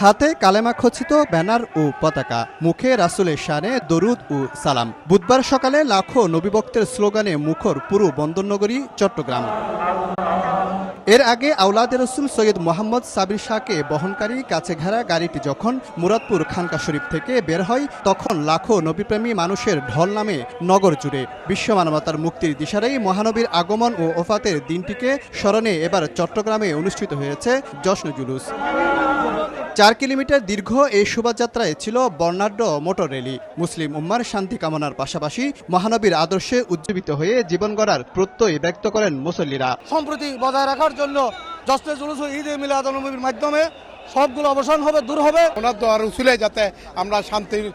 হাতে কালেমা খচিত ব্যানার ও পতাকা, মুখে রাসুলের শানে দরুদ ও সালাম। বুধবার সকালে লাখো নবীবক্তের স্লোগানে মুখর পুরো বন্দরনগরী, চট্টগ্রাম। এর আগে আউলাদ রসুল সৈয়দ মোহাম্মদ সাবির শাহকে বহনকারী কাছে ঘেরা গাড়িটি যখন মুরাদপুর খানকা শরীফ থেকে বের হয়, তখন লাখো নবীপ্রেমী মানুষের ঢল নামে নগর জুড়ে বিশ্ব মানবতার মুক্তির দিশারেই মহানবীর আগমন ও ওফাতের দিনটিকে স্মরণে এবার চট্টগ্রামে অনুষ্ঠিত হয়েছে জশ্ন জুলুস। চার কিলোমিটার দীর্ঘ এই শোভাযাত্রায় ছিল বর্ণাঢ্য মোটর র্যালি। মুসলিম উম্মার শান্তি কামনার পাশাপাশি মহানবীর আদর্শে উজ্জীবিত হয়ে জীবন গড়ার প্রত্যয় ব্যক্ত করেন মুসল্লিরা। সম্প্রতি বজায় রাখার জন্য জশ্নে জুলুস ও ঈদে মিলাদুলনবীর মাধ্যমে সবগুলো অবসান হবে দূর হবে। ওনার দোয়ার উসুলে যাতে আমরা শান্তির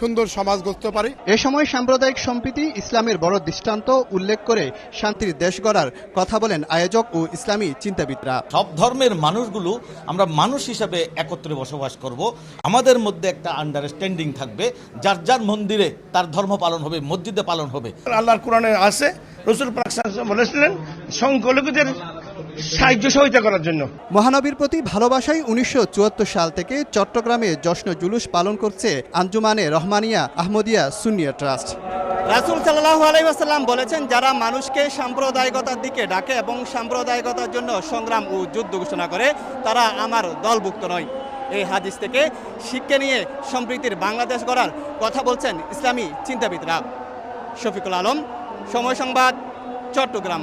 সুন্দর সমাজ গড়তে পারি। এ সময় সাম্প্রদায়িক সম্প্রীতি ইসলামের বড় দৃষ্টান্ত উল্লেখ করে শান্তির দেশ গড়ার কথা বলেন আয়োজক ও ইসলামী চিন্তাবিদরা। সব ধর্মের মানুষগুলো আমরা মানুষ হিসাবে একত্রে বসবাস করব। আমাদের মধ্যে একটা আন্ডারস্ট্যান্ডিং থাকবে যার যার মন্দিরে তার ধর্ম পালন হবে মসজিদে পালন হবে। আল্লাহর কোরআনে আছে রসুল বলেছিলেন সংখ্যালঘুদের সাহায্য সহযোগিতা করার জন্য। মহানবীর প্রতি ভালোবাসায় উনিশশো চুয়াত্তর সাল থেকে চট্টগ্রামে জশ্ন জুলুস পালন করছে আঞ্জুমানে রহমানিয়া আহমদিয়া সুন্নিয়া ট্রাস্ট। রাসুল সাল্লাহ আলাইসাল্লাম বলেছেন যারা মানুষকে সাম্প্রদায়িকতার দিকে ডাকে এবং সাম্প্রদায়িকতার জন্য সংগ্রাম ও যুদ্ধ ঘোষণা করে তারা আমার দলভুক্ত নয়। এই হাদিস থেকে শিক্ষা নিয়ে সম্প্রীতির বাংলাদেশ গড়ার কথা বলছেন ইসলামী চিন্তাবিদরা। শফিকুল আলম সময় সংবাদ চট্টগ্রাম।